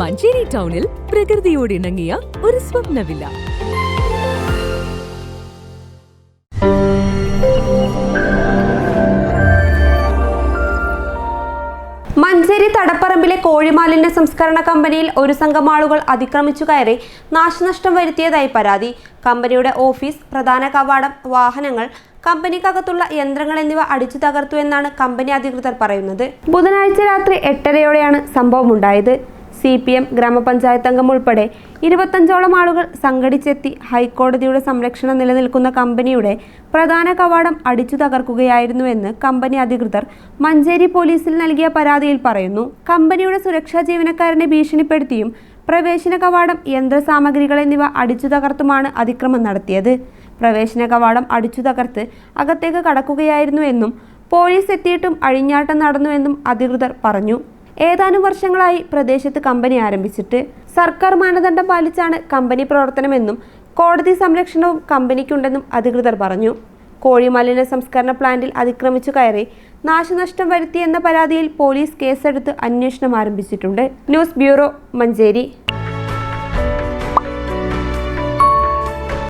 മഞ്ചേരി ടൗണിൽ പ്രകൃതിയോട് ഇണങ്ങിയ ഒരു സ്വപ്നവില്ല. മഞ്ചേരി തടപ്പറമ്പിലെ കോഴിമാലിന്യ സംസ്കരണ കമ്പനിയിൽ ഒരു സംഘം ആളുകൾ അതിക്രമിച്ചു കയറി നാശനഷ്ടം വരുത്തിയതായി പരാതി. കമ്പനിയുടെ ഓഫീസ് പ്രധാന കവാടം വാഹനങ്ങൾ കമ്പനിക്കകത്തുള്ള യന്ത്രങ്ങൾ എന്നിവ അടിച്ചു തകർത്തു എന്നാണ് കമ്പനി അധികൃതർ പറയുന്നത്. ബുധനാഴ്ച രാത്രി എട്ടരയോടെയാണ് സംഭവമുണ്ടായത്. സി പി എം ഗ്രാമപഞ്ചായത്ത് അംഗം ഉൾപ്പെടെ ഇരുപത്തഞ്ചോളം ആളുകൾ സംഘടിച്ചെത്തി ഹൈക്കോടതിയുടെ സംരക്ഷണം നിലനിൽക്കുന്ന കമ്പനിയുടെ പ്രധാന കവാടം അടിച്ചു തകർക്കുകയായിരുന്നുവെന്ന് കമ്പനി അധികൃതർ മഞ്ചേരി പോലീസിൽ നൽകിയ പരാതിയിൽ പറയുന്നു. കമ്പനിയുടെ സുരക്ഷാ ജീവനക്കാരനെ ഭീഷണിപ്പെടുത്തിയും പ്രവേശന കവാടം യന്ത്രസാമഗ്രികൾ എന്നിവ അടിച്ചു തകർത്തുമാണ് അതിക്രമം നടത്തിയത്. പ്രവേശന കവാടം അടിച്ചു തകർത്ത് അകത്തേക്ക് കടക്കുകയായിരുന്നുവെന്നും പോലീസ് എത്തിയിട്ടും അഴിഞ്ഞാട്ടം നടന്നുവെന്നും അധികൃതർ പറഞ്ഞു. ഏതാനും വർഷങ്ങളായി പ്രദേശത്ത് കമ്പനി ആരംഭിച്ചിട്ട് സർക്കാർ മാനദണ്ഡം പാലിച്ചാണ് കമ്പനി പ്രവർത്തനമെന്നും കോടതി സംരക്ഷണവും കമ്പനിക്കുണ്ടെന്നും അധികൃതർ പറഞ്ഞു. കോഴിമാലിന്യ സംസ്കരണ പ്ലാന്റിൽ അതിക്രമിച്ചു കയറി നാശനഷ്ടം വരുത്തിയെന്ന പരാതിയിൽ പോലീസ് കേസെടുത്ത് അന്വേഷണം ആരംഭിച്ചിട്ടുണ്ട്. News bureau Manjeri.